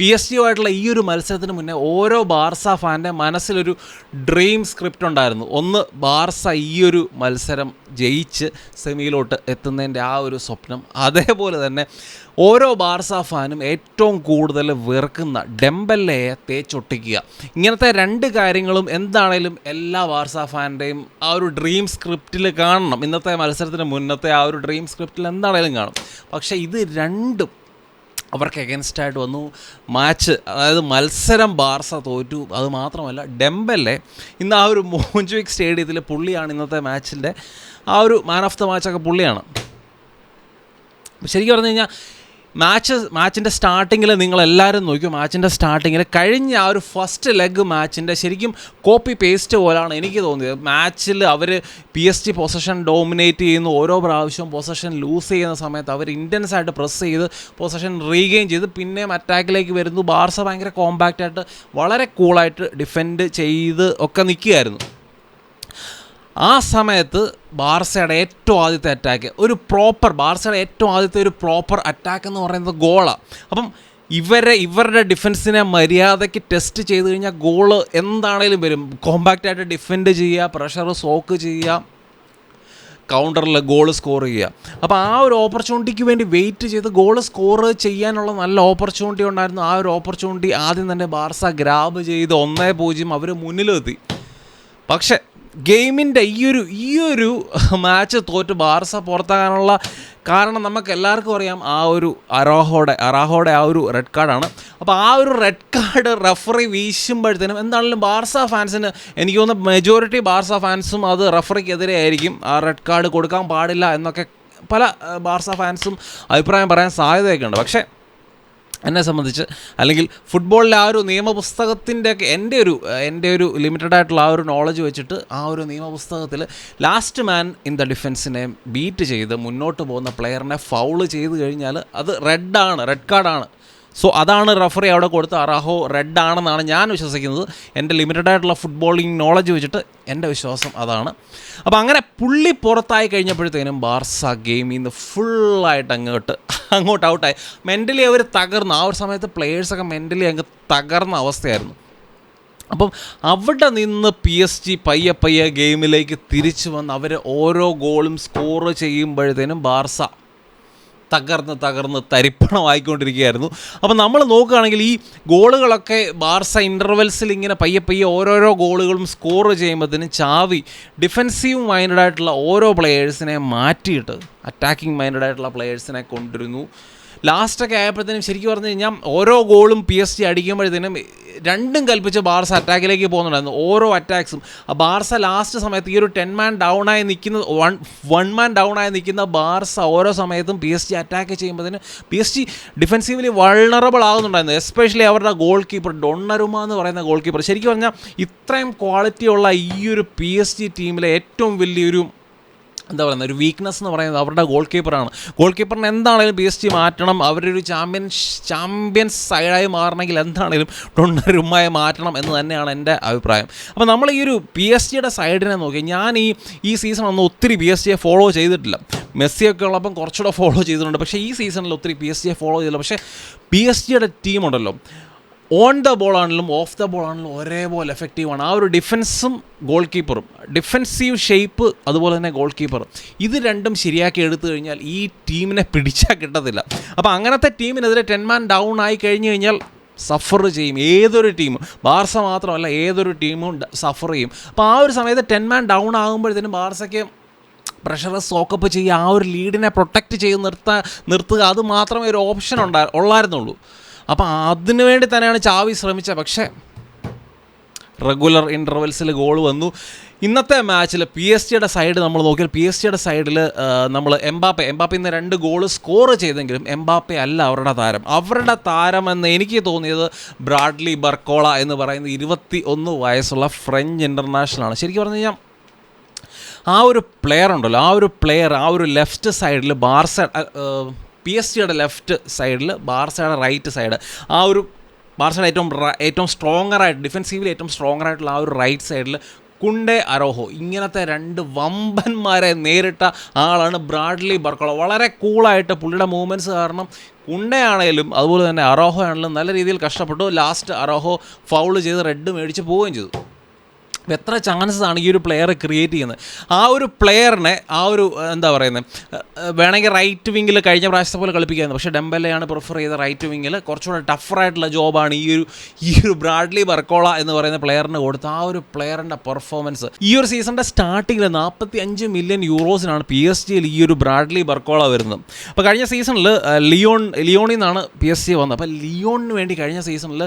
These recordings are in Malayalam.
പി എസ് ജിയുമായിട്ടുള്ള ഈ ഒരു മത്സരത്തിന് മുന്നേ ഓരോ ബാർസ ഫാന്റെ മനസ്സിലൊരു ഡ്രീം സ്ക്രിപ്റ്റ് ഉണ്ടായിരുന്നു. ഒന്ന് ബാർസ ഈ ഒരു മത്സരം ജയിച്ച് സെമിയിലോട്ട് എത്തുന്നതിന്റെ ആ ഒരു സ്വപ്നം. അതേപോലെ തന്നെ ഓരോ ബാർസ ഫാനും ഏറ്റവും കൂടുതൽ വെറുക്കുന്ന ഡെമ്പല്ലയെ തേച്ചൊട്ടിക്കുക. ഇങ്ങനത്തെ രണ്ട് കാര്യങ്ങളും എന്താണേലും എല്ലാ ബാർസ ഫാന്റെയും ആ ഒരു ഡ്രീം സ്ക്രിപ്റ്റിൽ കാണണം. ഇന്നത്തെ മത്സരത്തിന് മുന്നത്തെ ആ ഒരു ഡ്രീം സ്ക്രിപ്റ്റിൽ എന്താണേലും കാണും പക്ഷേ ഇത് രണ്ടും അവർക്ക് എഗൻസ്റ്റായിട്ട് വന്നു. മാച്ച് അതായത് മത്സരം ബാർസ തോറ്റു. അത് മാത്രമല്ല ഡെമ്പല്ലേ ഇന്ന് ആ ഒരു മോഞ്ചുവിക് സ്റ്റേഡിയത്തിൽ പുള്ളിയാണ് ഇന്നത്തെ മാച്ചിന്റെ ആ ഒരു മാൻ ഓഫ് ദ മാച്ചൊക്കെ പുള്ളിയാണ്. ശരിക്കും പറഞ്ഞു കഴിഞ്ഞാൽ മാച്ച് മാച്ചിന്റെ സ്റ്റാർട്ടിങ്ങിൽ നിങ്ങളെല്ലാവരും നോക്കിയോ മാച്ചിന്റെ സ്റ്റാർട്ടിങ്ങിൽ കഴിഞ്ഞ ആ ഒരു ഫസ്റ്റ് ലെഗ് മാച്ചിന്റെ ശരിക്കും കോപ്പി പേസ്റ്റ് പോലാണ് എനിക്ക് തോന്നിയത്. മാച്ചിൽ അവർ P S T possession dominate ചെയ്യുന്നു ഓരോ പ്രാവശ്യവും പൊസഷൻ ലൂസ് ചെയ്യുന്ന സമയത്ത് അവർ ഇന്റൻസ് ആയിട്ട് പ്രസ് ചെയ്ത് പൊസഷൻ റീഗെയിൻ ചെയ്ത് പിന്നെയും അറ്റാക്കിലേക്ക് വരുന്നു. ബാർസ ഭയങ്കര കോമ്പാക്റ്റായിട്ട് വളരെ കൂളായിട്ട് ഡിഫെൻഡ് ചെയ്ത് ഒക്കെ നിൽക്കുകയായിരുന്നു. ആ സമയത്ത് ബാർസയുടെ ഏറ്റവും ആദ്യത്തെ അറ്റാക്ക് ഒരു പ്രോപ്പർ ബാർസയുടെ ഏറ്റവും ആദ്യത്തെ ഒരു പ്രോപ്പർ അറ്റാക്ക് എന്ന് പറയുന്നത് ഗോളാണ് അപ്പം ഇവരെ ഇവരുടെ ഡിഫൻസിനെ മര്യാദയ്ക്ക് ടെസ്റ്റ് ചെയ്ത് കഴിഞ്ഞാൽ ഗോൾ എന്താണേലും വരും. കോമ്പാക്റ്റ് ആയിട്ട് ഡിഫെൻഡ് ചെയ്യുക പ്രഷർ സോക്ക് ചെയ്യുക കൗണ്ടറിൽ ഗോൾ സ്കോർ ചെയ്യുക. അപ്പോൾ ആ ഒരു ഓപ്പർച്യൂണിറ്റിക്ക് വേണ്ടി വെയിറ്റ് ചെയ്ത് ഗോൾ സ്കോർ ചെയ്യാനുള്ള നല്ല ഓപ്പർച്യൂണിറ്റി ഉണ്ടായിരുന്നു. ആ ഒരു ഓപ്പർച്യൂണിറ്റി ആദ്യം തന്നെ ബാർസ ഗ്രാബ് ചെയ്ത് ഒന്നേ പൂജ്യം അവർ മുന്നിലെത്തി. പക്ഷേ ഗെയിമിന്റെ ഈ ഒരു ഈ ഒരു മാച്ച് തോറ്റ് ബാർസ പുറത്താകാനുള്ള കാരണം നമുക്ക് എല്ലാവർക്കും അറിയാം ആ ഒരു അറാഹോടെ അറാഹോടെ ആ ഒരു റെഡ് കാർഡാണ് അപ്പോൾ ആ ഒരു റെഡ് കാർഡ് റഫറി വീശുമ്പോഴത്തേനും എന്താണെങ്കിലും ബാർസ ഫാൻസിന് എനിക്ക് തോന്നുന്നു മെജോറിറ്റി ബാർസ ഫാൻസും അത് റഫറിക്കെതിരെ ആയിരിക്കും ആ റെഡ് കാർഡ് കൊടുക്കാൻ പാടില്ല എന്നൊക്കെ പല ബാർസ ഫാൻസും അഭിപ്രായം പറയാൻ സാധ്യതയൊക്കെ ഉണ്ട്. പക്ഷേ എന്നെ സംബന്ധിച്ച് അല്ലെങ്കിൽ ഫുട്ബോളിലെ ആ ഒരു നിയമപുസ്തകത്തിന്റെ ഒക്കെ എന്റെ ഒരു എന്റെ ഒരു ലിമിറ്റഡ് ആയിട്ടുള്ള ആ ഒരു നോളജ് വെച്ചിട്ട് ആ ഒരു നിയമപുസ്തകത്തിൽ ലാസ്റ്റ് മാൻ ഇൻ ദ ഡിഫൻസിനെ ബീറ്റ് ചെയ്ത് മുന്നോട്ട് പോകുന്ന പ്ലെയറിനെ ഫൗൾ ചെയ്ത് കഴിഞ്ഞാൽ അത് റെഡാണ് റെഡ് കാർഡാണ് സോ അതാണ് റഫറി അവിടെ കൊടുത്ത അറാഹോ റെഡ് ആണെന്നാണ് ഞാൻ വിശ്വസിക്കുന്നത്. എന്റെ ലിമിറ്റഡ് ആയിട്ടുള്ള ഫുട്ബോളിങ് നോളജ് വെച്ചിട്ട് എന്റെ വിശ്വാസം അതാണ്. അപ്പോൾ അങ്ങനെ പുള്ളി പുറത്തായി കഴിഞ്ഞപ്പോഴത്തേനും ബാർസ ഗെയിമിൽ നിന്ന് ഫുള്ളായിട്ട് അങ്ങോട്ട് അങ്ങോട്ട് ഔട്ടായി മെന്റലി അവർ തകർന്നു. ആ ഒരു സമയത്ത് പ്ലേയേഴ്സൊക്കെ മെന്റലി അങ്ങ് തകർന്ന അവസ്ഥയായിരുന്നു. അപ്പം അവിടെ നിന്ന് പി എസ് ജി പയ്യെ പയ്യെ ഗെയിമിലേക്ക് തിരിച്ചു വന്ന് അവർ ഓരോ ഗോളും സ്കോർ ചെയ്യുമ്പോഴത്തേനും ബാർസ തകർന്ന് തകർന്ന് തരിപ്പണമായിക്കൊണ്ടിരിക്കുകയായിരുന്നു. അപ്പോൾ നമ്മൾ നോക്കുകയാണെങ്കിൽ ഈ ഗോളുകളൊക്കെ ബാർസ ഇന്റർവെൽസിൽ ഇങ്ങനെ പയ്യെ പയ്യെ ഓരോരോ ഗോളുകളും സ്കോർ ചെയ്യുമ്പോഴത്തേനും ചാവി ഡിഫെൻസീവ് മൈൻഡായിട്ടുള്ള ഓരോ പ്ലെയേഴ്സിനെ മാറ്റിയിട്ട് അറ്റാക്കിംഗ് മൈൻഡായിട്ടുള്ള പ്ലെയേഴ്സിനെ കൊണ്ടുവരുന്നു. ലാസ്റ്റൊക്കെ ആയപ്പോഴത്തേനും ശരിക്കും പറഞ്ഞു കഴിഞ്ഞാൽ ഓരോ ഗോളും പി എസ് ജി അടിക്കുമ്പോഴത്തേനും രണ്ടും കൽപ്പിച്ച് ബാർസ അറ്റാക്കിലേക്ക് പോകുന്നുണ്ടായിരുന്നു. ഓരോ അറ്റാക്സും ബാർസ ലാസ്റ്റ് സമയത്ത് ഈ ഒരു ടെൻ മാൻ ഡൗൺ ആയി നിൽക്കുന്ന വൺ വൺ മാൻ ഡൗൺ ആയി നിൽക്കുന്ന ബാർസ ഓരോ സമയത്തും P S G attack ചെയ്യുമ്പോഴത്തേന് P S G defensively vulnerable ആകുന്നുണ്ടായിരുന്നു. Especially അവരുടെ ഗോൾ കീപ്പർ ഡൊണ്ണരുമ എന്ന് പറയുന്ന ഗോൾ കീപ്പർ ശരിക്കും പറഞ്ഞാൽ ഇത്രയും ക്വാളിറ്റിയുള്ള ഈ ഒരു പി എസ് ജി ടീമിലെ ഏറ്റവും വലിയൊരു എന്താ പറയുന്നത് ഒരു വീക്ക്നെസ് എന്ന് പറയുന്നത് അവരുടെ ഗോൾ കീപ്പറാണ് ഗോൾ കീപ്പറിന് എന്താണെങ്കിലും പി എസ് ജി മാറ്റണം അവരൊരു ചാമ്പ്യൻ ചാമ്പ്യൻസ് സൈഡായി മാറണമെങ്കിൽ എന്താണെങ്കിലും ടൊണ്ണരുമായി മാറ്റണം എന്ന് തന്നെയാണ് എന്റെ അഭിപ്രായം. അപ്പോൾ നമ്മൾ ഈ ഒരു പി എസ് ജിയുടെ സൈഡിനെ നോക്കി ഞാൻ ഈ ഈ സീസൺ ഒന്നും ഒത്തിരി പി എസ് ജിയെ ഫോളോ ചെയ്തിട്ടില്ല. മെസ്സിയൊക്കെ ഉള്ളപ്പം കുറച്ചുകൂടെ ഫോളോ ചെയ്തിട്ടുണ്ട് പക്ഷേ ഈ സീസണിൽ ഒത്തിരി പി എസ് ജിയെ ഫോളോ ചെയ്തില്ല. പക്ഷേ പി എസ് ജിയുടെ ടീമുണ്ടല്ലോ ഓൺ ദ ബോൾ ആണെങ്കിലും ഓഫ് ദ ബോൾ ആണെങ്കിലും ഒരേപോലെ എഫക്റ്റീവാണ് ആ ഒരു ഡിഫൻസും ഗോൾ കീപ്പറും ഡിഫൻസീവ് ഷേപ്പ് അതുപോലെ തന്നെ ഗോൾ കീപ്പറും ഇത് രണ്ടും ശരിയാക്കി എടുത്തു കഴിഞ്ഞാൽ ഈ ടീമിനെ പിടിച്ചാൽ കിട്ടത്തില്ല. അപ്പോൾ അങ്ങനത്തെ ടീമിനെതിരെ ടെൻ മാൻ ഡൗൺ ആയി കഴിഞ്ഞു കഴിഞ്ഞാൽ സഫർ ചെയ്യും. ഏതൊരു ടീമും ബാർസ മാത്രമല്ല ഏതൊരു ടീമും സഫർ ചെയ്യും. അപ്പോൾ ആ ഒരു സമയത്ത് ടെൻ മാൻ ഡൗൺ ആകുമ്പോഴത്തേനും ബാർസയ്ക്ക് പ്രഷർ സോക്കപ്പ് ചെയ്യുക ആ ഒരു ലീഡിനെ പ്രൊട്ടക്റ്റ് ചെയ്ത് നിർത്താൻ നിർത്തുക അത് മാത്രമേ ഒരു ഓപ്ഷൻ ഉണ്ടാ ഉള്ളായിരുന്നുള്ളൂ. അപ്പോൾ അതിനു വേണ്ടി തന്നെയാണ് ചാവി ശ്രമിച്ചത്. പക്ഷേ റെഗുലർ ഇന്റർവെൽസിൽ ഗോൾ വന്നു. ഇന്നത്തെ മാച്ചിൽ പി എസ് ജിയുടെ സൈഡ് നമ്മൾ നോക്കിയാൽ പി എസ് ജിയുടെ സൈഡിൽ നമ്മൾ എംബാപ്പെ എംബാപ്പെ ഇന്ന് രണ്ട് ഗോൾ സ്കോർ ചെയ്തെങ്കിലും എംബാപ്പെ അല്ല അവരുടെ താരം. അവരുടെ താരം എന്ന് എനിക്ക് തോന്നിയത് ബ്രാഡ്ലി ബർക്കോള എന്ന് പറയുന്ന ഇരുപത്തി ഒന്ന് വയസ്സുള്ള ഫ്രഞ്ച് ഇന്റർനാഷണലാണ് ശരിക്കും പറഞ്ഞു കഴിഞ്ഞാൽ ആ ഒരു പ്ലെയർ ഉണ്ടല്ലോ ആ ഒരു പ്ലെയർ ആ ഒരു ലെഫ്റ്റ് സൈഡിൽ ബാർസ പി എസ് സിയുടെ ലെഫ്റ്റ് സൈഡിൽ ബാർസയുടെ റൈറ്റ് സൈഡ്. ആ ഒരു ബാർസയുടെ ഏറ്റവും ഏറ്റവും സ്ട്രോങ്ങർ ആയിട്ട് ഡിഫെൻസീവിൽ ഏറ്റവും സ്ട്രോങ്ങർ ആയിട്ടുള്ള ആ ഒരു റൈറ്റ് സൈഡിൽ കുണ്ടെ അരോഹോ. ഇങ്ങനത്തെ രണ്ട് വമ്പന്മാരെ നേരിട്ട ആളാണ് ബ്രാഡ്ലി ബർക്കോള. വളരെ കൂളായിട്ട് പുള്ളിയുടെ മൂവ്മെന്റ്സ് കാരണം കുണ്ടയാണേലും അതുപോലെ തന്നെ അറോഹോ ആണെങ്കിലും നല്ല രീതിയിൽ കഷ്ടപ്പെട്ടു. ലാസ്റ്റ് അറോഹോ ഫൗൾ ചെയ്ത് റെഡ് മേടിച്ച് പോവുകയും ചെയ്തു. അപ്പോൾ എത്ര ചാൻസസ് ആണ് ഈ ഒരു പ്ലെയർ ക്രിയേറ്റ് ചെയ്യുന്നത്? ആ ഒരു പ്ലെയറിനെ ആ ഒരു എന്താ പറയുന്നത് വേണമെങ്കിൽ റൈറ്റ് വിങ്ങിൽ കഴിഞ്ഞ പ്രാവശ്യത്തെ പോലെ കളിപ്പിക്കുന്നത് പക്ഷേ ഡെമ്പലയാണ് പ്രിഫർ ചെയ്ത റൈറ്റ് വിങ്ങിൽ കുറച്ചുകൂടെ ടഫറായിട്ടുള്ള ജോബാണ് ഈ ഒരു ഈ ഒരു ബ്രാഡ്ലി ബർക്കോള എന്ന് പറയുന്ന പ്ലെയറിന് കൊടുത്ത ആ ഒരു പ്ലെയറിന്റെ പെർഫോമൻസ് ഈ ഒരു സീസണിന്റെ സ്റ്റാർട്ടിങ്ങിൽ നാൽപ്പത്തി അഞ്ച് മില്യൺ യൂറോസിനാണ് പി എസ് ജിയിൽ ഈ ഒരു ബ്രാഡ്ലി ബർക്കോള വരുന്നത്. അപ്പോൾ കഴിഞ്ഞ സീസണിൽ ലിയോൺ ലിയോണിൽ നിന്നാണ് പി എസ് ജി വന്നത്. അപ്പോൾ ലിയോണിന് വേണ്ടി കഴിഞ്ഞ സീസണിൽ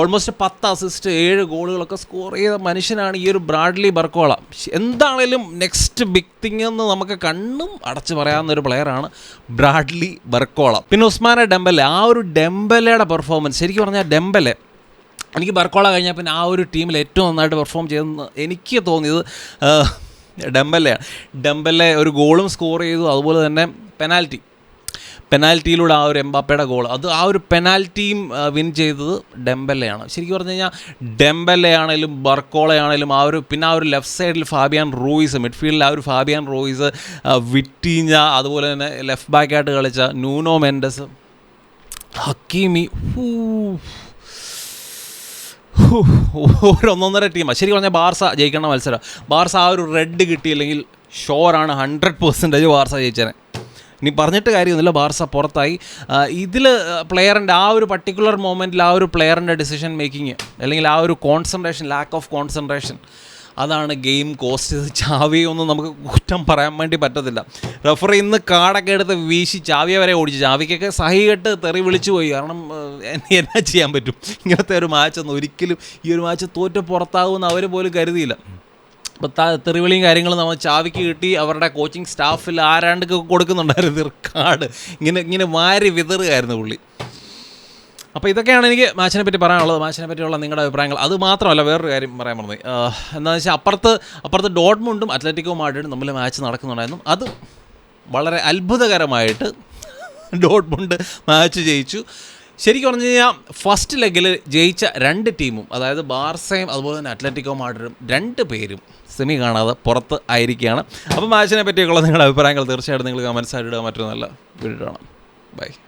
ഓൾമോസ്റ്റ് പത്ത് അസിസ്റ്റ് ഏഴ് ഗോളുകളൊക്കെ സ്കോർ ചെയ്ത മനുഷ്യനാണ് ഈ ഒരു ബ്രാഡ്ലി ബർക്കോള. എന്താണേലും നെക്സ്റ്റ് ബിഗ് തിങ് എന്ന് നമുക്ക് കണ്ണും അടച്ച് പറയാവുന്ന ഒരു പ്ലെയറാണ് ബ്രാഡ്ലി ബർക്കോള. പിന്നെ ഉസ്മാന ഡെമ്പലെ ആ ഒരു ഡെമ്പലയുടെ പെർഫോമൻസ് ശരിക്കും പറഞ്ഞാൽ ഡെമ്പലെ എനിക്ക് ബർക്കോള കഴിഞ്ഞാൽ പിന്നെ ആ ഒരു ടീമിൽ ഏറ്റവും നന്നായിട്ട് പെർഫോം ചെയ്തെന്ന് എനിക്ക് തോന്നിയത് ഡെമ്പലെയാണ് ഡെമ്പലെ ഒരു ഗോളും സ്കോർ ചെയ്തു അതുപോലെ തന്നെ പെനാൽറ്റി. പെനാൽറ്റിയിലൂടെ ആ ഒരു എംബാപ്പയുടെ ഗോൾ. അത് ആ ഒരു പെനാൽറ്റിയും വിൻ ചെയ്തത് ഡെമ്പലയാണ് ശരിക്കും പറഞ്ഞു കഴിഞ്ഞാൽ ഡെമ്പലയാണേലും ബർക്കോളയാണേലും ആ ഒരു പിന്നെ ആ ഒരു ലെഫ്റ്റ് സൈഡിൽ ഫാബിയാൻ റോയിസ് മിഡ്ഫീൽഡിൽ ആ ഒരു ഫാബിയാൻ റോയിസ് വിറ്റീഞ്ഞ അതുപോലെ തന്നെ ലെഫ്റ്റ് ബാക്കായിട്ട് കളിച്ച നൂനോ മെൻഡസ് ഹക്കീമി ഒന്നൊന്നര ടീമാണ് ശരി പറഞ്ഞാൽ ബാർസ ജയിക്കേണ്ട മത്സരം. ബാർസ ആ ഒരു റെഡ് കിട്ടിയില്ലെങ്കിൽ ഷോറാണ് ഹൺഡ്രഡ് പെർസെന്റേജ് ബാർസ ജയിച്ചേനെ. ഇനി പറഞ്ഞിട്ട് കാര്യമൊന്നുമില്ല. ബാർസ പുറത്തായി. ഇതിൽ പ്ലെയറിന്റെ ആ ഒരു പർട്ടിക്കുലർ മൊമെന്റിൽ ആ ഒരു പ്ലെയറിന്റെ ഡിസിഷൻ മേക്കിങ് അല്ലെങ്കിൽ ആ ഒരു കോൺസെൻട്രേഷൻ ലാക്ക് ഓഫ് കോൺസെൻട്രേഷൻ അതാണ് ഗെയിം കോസ്റ്റ് ചെയ്ത് ചാവിയൊന്നും നമുക്ക് കുറ്റം പറയാൻ വേണ്ടി പറ്റത്തില്ല. റെഫറി ഇന്ന് കാടൊക്കെ എടുത്ത് വീശി ചാവിയെ വരെ ഓടിച്ചു. ചാവിക്കൊക്കെ സഹികെട്ട് തെറി വിളിച്ചു പോയി. കാരണം എന്നെ ചെയ്യാൻ പറ്റും. ഇങ്ങനത്തെ ഒരു മാച്ചൊന്നും ഒരിക്കലും ഈ ഒരു മാച്ച് തോറ്റ പുറത്താകുമെന്ന് അവർ പോലും കരുതിയില്ല. തെറിവിളിയും കാര്യങ്ങളും നമ്മൾ ചാവിക്ക് കിട്ടി അവരുടെ കോച്ചിങ് സ്റ്റാഫിൽ ആരാണ്ടൊക്കെ കൊടുക്കുന്നുണ്ടായിരുന്നു റെക്കാർഡ് ഇങ്ങനെ ഇങ്ങനെ വാരി വിതറുകയായിരുന്നു പുള്ളി. അപ്പോൾ ഇതൊക്കെയാണ് എനിക്ക് മാച്ചിനെ പറ്റി പറയാനുള്ളത്. മാച്ചിനെ പറ്റിയുള്ള നിങ്ങളുടെ അഭിപ്രായങ്ങൾ. അത് മാത്രമല്ല വേറൊരു കാര്യം പറയാൻ പറഞ്ഞത് എന്താണെന്ന് വെച്ചാൽ അപ്പുറത്ത് അപ്പുറത്ത് ഡോട്ട്മുണ്ടും അത്ലറ്റിക്കോ മാഡ്രിഡും തമ്മിൽ മാച്ച് നടക്കുന്നുണ്ടായിരുന്നു. അത് വളരെ അത്ഭുതകരമായിട്ട് ഡോട്ട്മുണ്ട് മാച്ച് ജയിച്ചു. ശരിക്കും പറഞ്ഞു കഴിഞ്ഞാൽ ഫസ്റ്റ് ലെഗിൽ ജയിച്ച രണ്ട് ടീമും അതായത് ബാർസയും അതുപോലെ തന്നെ അത്ലറ്റിക്കോ മാഡ്രിഡും രണ്ട് പേരും സെമി കാണാതെ പുറത്ത് ആയിരിക്കുകയാണ്. അപ്പോൾ മാച്ചിനെ പറ്റിയൊക്കെയുള്ള നിങ്ങളുടെ അഭിപ്രായങ്ങൾ തീർച്ചയായിട്ടും നിങ്ങൾ കമൻസ് ആയിട്ട് ഇടുക. മറ്റൊരു നല്ല വീഡിയോ കാണാം. ബൈ